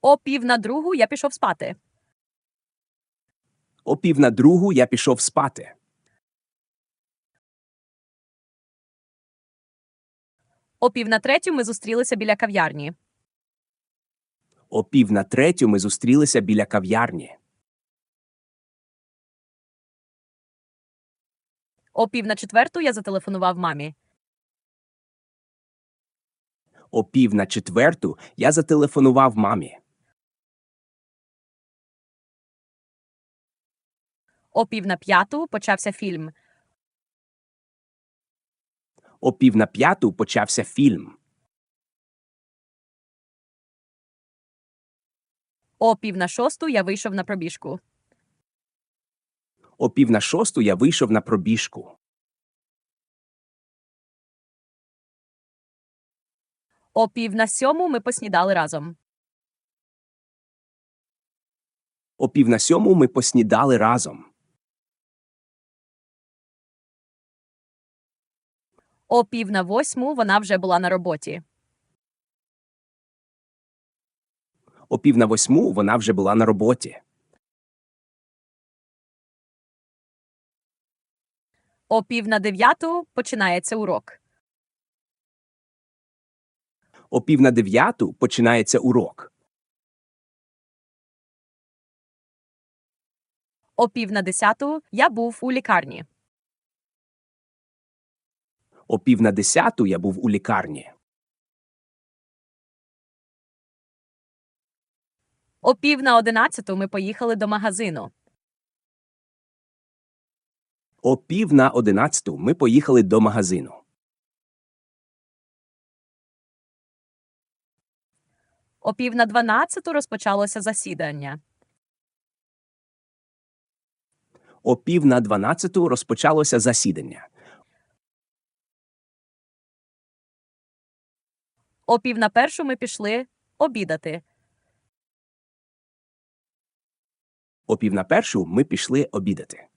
О пів на другу я пішов спати. О пів на другу я пішов спати. О пів на третю ми зустрілися біля кав'ярні. О пів на третю ми зустрілися біля кав'ярні. О пів на четверту я зателефонував мамі. О пів на четверту я зателефонував мамі. О пів на п'яту почався фільм. О пів на п'яту почався фільм. О пів на шосту я вийшов на пробіжку. О пів на шосту я вийшов на пробіжку. О пів на сьому ми поснідали разом. О пів на сьому ми поснідали разом. О пів на восьму вона вже була на роботі. О пів на восьму вона вже була на роботі. О пів на дев'яту починається урок. О пів на дев'яту починається урок. О пів на десяту я був у лікарні. О пів на десяту я був у лікарні. О пів на одинадцяту ми поїхали до магазину. О пів на одинадцяту ми поїхали до магазину. О пів на дванадцяту розпочалося засідання. О пів на дванадцяту розпочалося засідання. О пів на першу ми пішли обідати. О пів на першу ми пішли обідати.